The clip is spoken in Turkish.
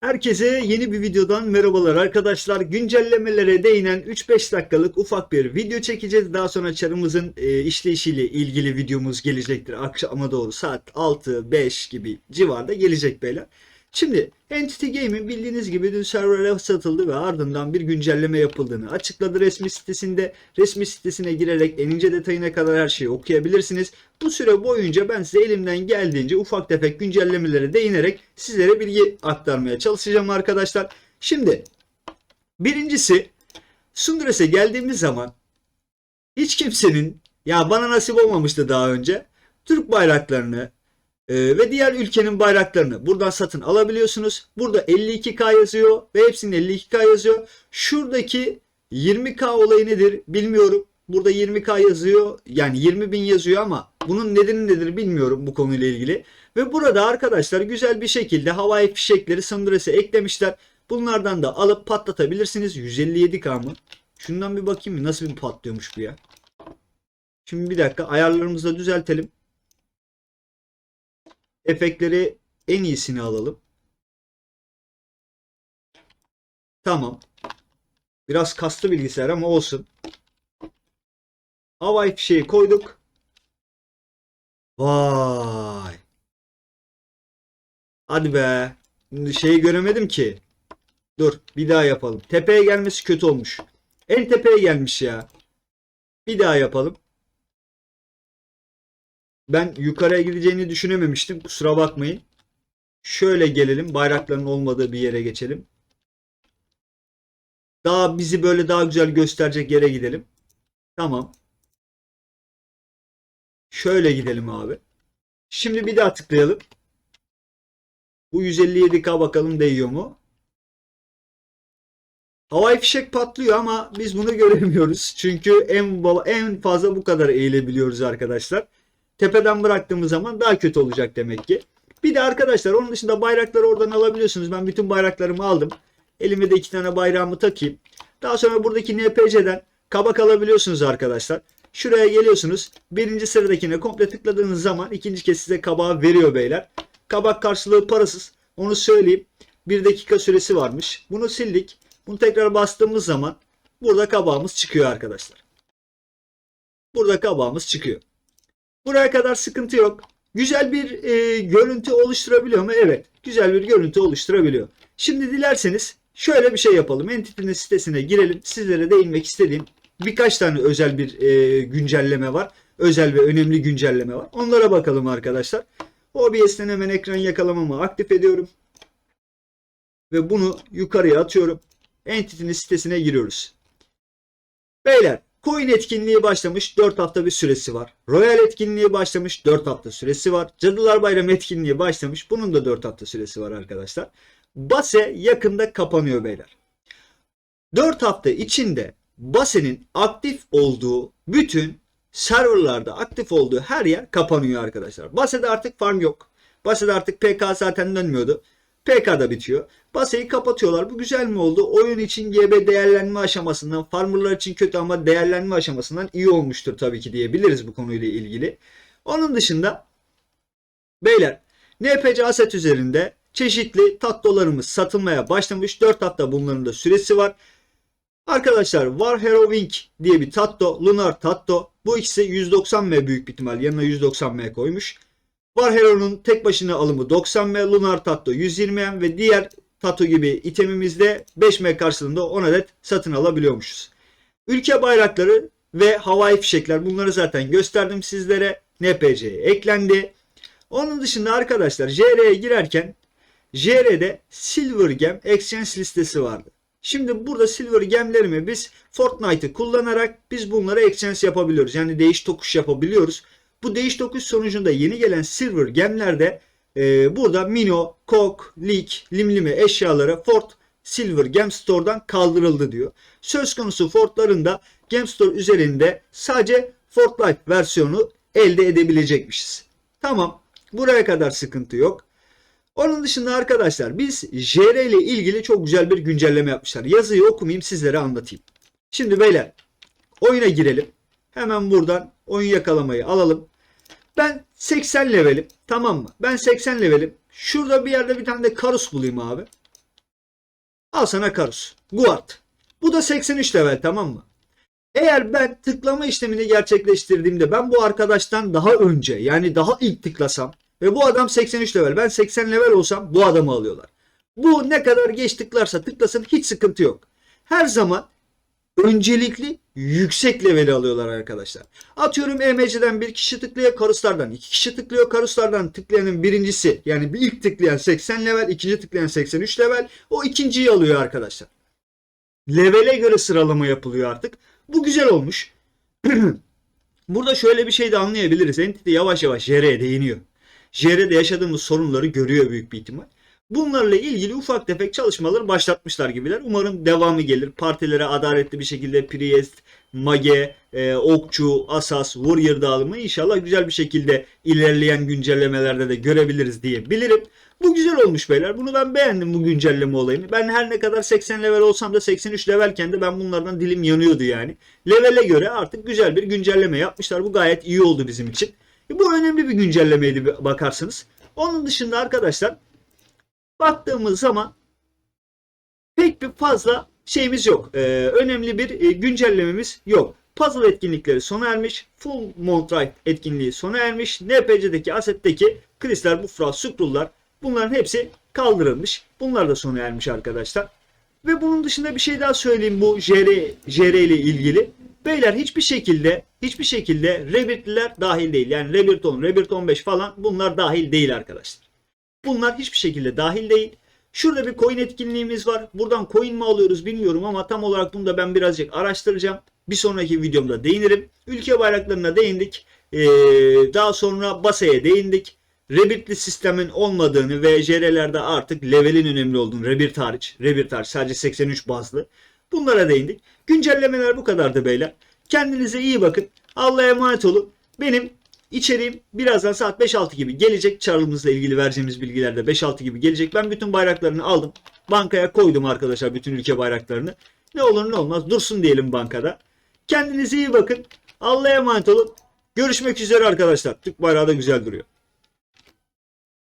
Herkese yeni bir videodan merhabalar arkadaşlar. Güncellemelere değinen 3-5 dakikalık ufak bir video çekeceğiz. Daha sonra çarımızın e, işleyişiyle ilgili videomuz gelecektir. Akşama doğru saat 6-5 gibi civarda gelecek beyler. Şimdi Entity Game'in bildiğiniz gibi dün server'a satıldı ve ardından bir güncelleme yapıldığını açıkladı resmi sitesinde. Resmi sitesine girerek en ince detayına kadar her şeyi okuyabilirsiniz. Bu süre boyunca ben size elimden geldiğince ufak tefek güncellemelere değinerek sizlere bilgi aktarmaya çalışacağım arkadaşlar. Şimdi birincisi Sundres'e geldiğimiz zaman hiç kimsenin ya bana nasip olmamıştı daha önce Türk bayraklarını ee, ve diğer ülkenin bayraklarını buradan satın alabiliyorsunuz. Burada 52K yazıyor ve hepsinin 52K yazıyor. Şuradaki 20K olayı nedir bilmiyorum. Burada 20K yazıyor yani 20 bin yazıyor ama bunun nedeni nedir bilmiyorum bu konuyla ilgili. Ve burada arkadaşlar güzel bir şekilde havai fişekleri Sundres'e eklemişler. Bunlardan da alıp patlatabilirsiniz. 157K mı? Şundan bir bakayım mı nasıl bir patlıyormuş bu ya. Şimdi bir dakika ayarlarımızı da düzeltelim. Efektleri en iyisini alalım. Tamam. Biraz kastı bilgisayar ama olsun. Havai fişeği koyduk. Vay. Hadi be. Şeyi göremedim ki. Dur bir daha yapalım. Tepeye gelmesi kötü olmuş. En tepeye gelmiş ya. Bir daha yapalım. Ben yukarıya gideceğini düşünememiştim. Kusura bakmayın. Şöyle gelelim. Bayrakların olmadığı bir yere geçelim. Daha bizi böyle daha güzel gösterecek yere gidelim. Tamam. Şöyle gidelim abi. Şimdi bir daha tıklayalım. Bu 157K bakalım değiyor mu? Havai fişek patlıyor ama biz bunu göremiyoruz. Çünkü en en fazla bu kadar eğilebiliyoruz arkadaşlar tepeden bıraktığımız zaman daha kötü olacak demek ki. Bir de arkadaşlar onun dışında bayrakları oradan alabiliyorsunuz. Ben bütün bayraklarımı aldım. Elime de iki tane bayrağımı takayım. Daha sonra buradaki NPC'den kabak alabiliyorsunuz arkadaşlar. Şuraya geliyorsunuz. Birinci sıradakine komple tıkladığınız zaman ikinci kez size kabağı veriyor beyler. Kabak karşılığı parasız. Onu söyleyeyim. Bir dakika süresi varmış. Bunu sildik. Bunu tekrar bastığımız zaman burada kabağımız çıkıyor arkadaşlar. Burada kabağımız çıkıyor. Buraya kadar sıkıntı yok. Güzel bir e, görüntü oluşturabiliyor mu? Evet. Güzel bir görüntü oluşturabiliyor. Şimdi dilerseniz şöyle bir şey yapalım. Entity'nin sitesine girelim. Sizlere değinmek istediğim birkaç tane özel bir e, güncelleme var. Özel ve önemli güncelleme var. Onlara bakalım arkadaşlar. OBS'ten hemen ekran yakalamamı aktif ediyorum. Ve bunu yukarıya atıyorum. Entity'nin sitesine giriyoruz. Beyler Coin etkinliği başlamış 4 hafta bir süresi var. Royal etkinliği başlamış 4 hafta süresi var. Cadılar Bayramı etkinliği başlamış. Bunun da 4 hafta süresi var arkadaşlar. Base yakında kapanıyor beyler. 4 hafta içinde Base'nin aktif olduğu bütün serverlarda aktif olduğu her yer kapanıyor arkadaşlar. Base'de artık farm yok. Base'de artık PK zaten dönmüyordu. PK'da bitiyor. Baseyi kapatıyorlar. Bu güzel mi oldu? Oyun için GB değerlenme aşamasından, farmerlar için kötü ama değerlenme aşamasından iyi olmuştur tabii ki diyebiliriz bu konuyla ilgili. Onun dışında beyler NPC Asset üzerinde çeşitli tatlolarımız satılmaya başlamış. 4 hafta bunların da süresi var. Arkadaşlar War Hero Wing diye bir tatto, Lunar tatto. Bu ikisi 190M büyük bir ihtimal. Yanına 190M koymuş. Var Hero'nun tek başına alımı 90M, Lunar Tatto 120M ve diğer Tatto gibi itemimizde 5M karşılığında 10 adet satın alabiliyormuşuz. Ülke bayrakları ve havai fişekler bunları zaten gösterdim sizlere. NPC'ye eklendi. Onun dışında arkadaşlar JR'ye girerken JR'de Silver Gem Exchange listesi vardı. Şimdi burada Silver Gem'lerimi biz Fortnite'ı kullanarak biz bunları exchange yapabiliyoruz. Yani değiş tokuş yapabiliyoruz. Bu değiş tokuş sonucunda yeni gelen Silver gemlerde e, burada Mino, Kok, Leak, Limlime eşyaları Fort Silver Gem Store'dan kaldırıldı diyor. Söz konusu Fort'ların da Gem Store üzerinde sadece Fortnite versiyonu elde edebilecekmişiz. Tamam. Buraya kadar sıkıntı yok. Onun dışında arkadaşlar biz JR ile ilgili çok güzel bir güncelleme yapmışlar. Yazıyı okumayayım sizlere anlatayım. Şimdi beyler oyuna girelim. Hemen buradan oyun yakalamayı alalım. Ben 80 levelim. Tamam mı? Ben 80 levelim. Şurada bir yerde bir tane de Karus bulayım abi. Al sana Karus. Guard. Bu da 83 level tamam mı? Eğer ben tıklama işlemini gerçekleştirdiğimde ben bu arkadaştan daha önce yani daha ilk tıklasam ve bu adam 83 level ben 80 level olsam bu adamı alıyorlar. Bu ne kadar geç tıklarsa tıklasın hiç sıkıntı yok. Her zaman öncelikli yüksek leveli alıyorlar arkadaşlar. Atıyorum EMC'den bir kişi tıklıyor, karuslardan iki kişi tıklıyor. Karuslardan tıklayanın birincisi yani bir ilk tıklayan 80 level, ikinci tıklayan 83 level. O ikinciyi alıyor arkadaşlar. Levele göre sıralama yapılıyor artık. Bu güzel olmuş. Burada şöyle bir şey de anlayabiliriz. Entity yavaş yavaş JR'ye değiniyor. JR'de yaşadığımız sorunları görüyor büyük bir ihtimal. Bunlarla ilgili ufak tefek çalışmalar başlatmışlar gibiler. Umarım devamı gelir. Partilere adaletli bir şekilde Priest, Mage, e, Okçu, Asas, Warrior dağılımı inşallah güzel bir şekilde ilerleyen güncellemelerde de görebiliriz diye bilirim. Bu güzel olmuş beyler. Bunu ben beğendim bu güncelleme olayını. Ben her ne kadar 80 level olsam da 83 levelken de ben bunlardan dilim yanıyordu yani. Levele göre artık güzel bir güncelleme yapmışlar. Bu gayet iyi oldu bizim için. Bu önemli bir güncellemeydi bakarsınız. Onun dışında arkadaşlar baktığımız zaman pek bir fazla şeyimiz yok. Ee, önemli bir e, güncellememiz yok. Puzzle etkinlikleri sona ermiş. Full Montrite etkinliği sona ermiş. NPC'deki asetteki kristal, bufra, scroll'lar bunların hepsi kaldırılmış. Bunlar da sona ermiş arkadaşlar. Ve bunun dışında bir şey daha söyleyeyim bu JR, JR ile ilgili. Beyler hiçbir şekilde hiçbir şekilde Rebirth'liler dahil değil. Yani Rebirth 10, Rebirth 15 falan bunlar dahil değil arkadaşlar. Bunlar hiçbir şekilde dahil değil. Şurada bir coin etkinliğimiz var. Buradan coin mi alıyoruz bilmiyorum ama tam olarak bunu da ben birazcık araştıracağım. Bir sonraki videomda değinirim. Ülke bayraklarına değindik. Ee, daha sonra Basa'ya değindik. Rebirth'li sistemin olmadığını ve JR'lerde artık levelin önemli olduğunu Rebirth hariç. Rebirth hariç sadece 83 bazlı. Bunlara değindik. Güncellemeler bu kadardı beyler. Kendinize iyi bakın. Allah'a emanet olun. Benim İçeriğim birazdan saat 5-6 gibi gelecek. Charles'la ilgili vereceğimiz bilgiler de 5-6 gibi gelecek. Ben bütün bayraklarını aldım. Bankaya koydum arkadaşlar bütün ülke bayraklarını. Ne olur ne olmaz dursun diyelim bankada. Kendinize iyi bakın. Allah'a emanet olun. Görüşmek üzere arkadaşlar. Türk bayrağı da güzel duruyor.